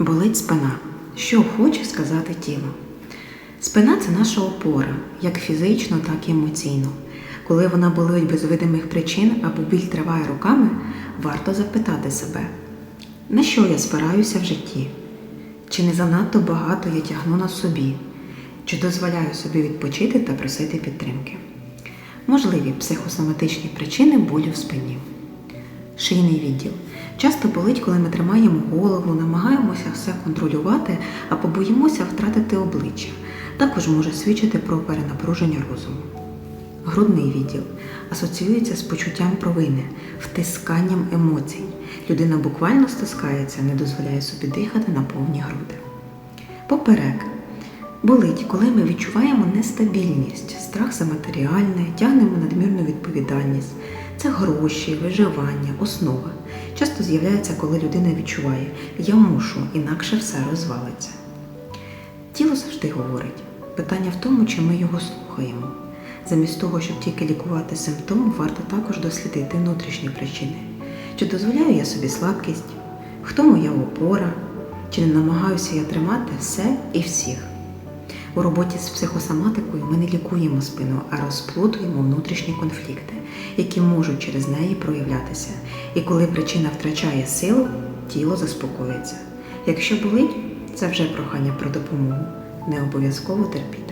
Болить спина. Що хоче сказати тіло? Спина це наша опора, як фізично, так і емоційно. Коли вона болить без видимих причин або біль триває роками, варто запитати себе, на що я спираюся в житті? Чи не занадто багато я тягну на собі? Чи дозволяю собі відпочити та просити підтримки? Можливі психосоматичні причини болю в спині. Шийний відділ. Часто болить, коли ми тримаємо голову, намагаємося все контролювати або боїмося втратити обличчя. Також може свідчити про перенапруження розуму. Грудний відділ асоціюється з почуттям провини, втисканням емоцій. Людина буквально стискається, не дозволяє собі дихати на повні груди. Поперек болить, коли ми відчуваємо нестабільність, страх за матеріальне, тягнемо надмірну відповідальність. Це гроші, виживання, основа. Часто з'являється, коли людина відчуває я мушу, інакше все розвалиться. Тіло завжди говорить. Питання в тому, чи ми його слухаємо. Замість того, щоб тільки лікувати симптом, варто також дослідити внутрішні причини. Чи дозволяю я собі слабкість? Хто моя опора? Чи не намагаюся я тримати все і всіх? У роботі з психосоматикою ми не лікуємо спину, а розплутуємо внутрішні конфлікти, які можуть через неї проявлятися. І коли причина втрачає силу, тіло заспокоїться. Якщо болить, це вже прохання про допомогу. Не обов'язково терпіть.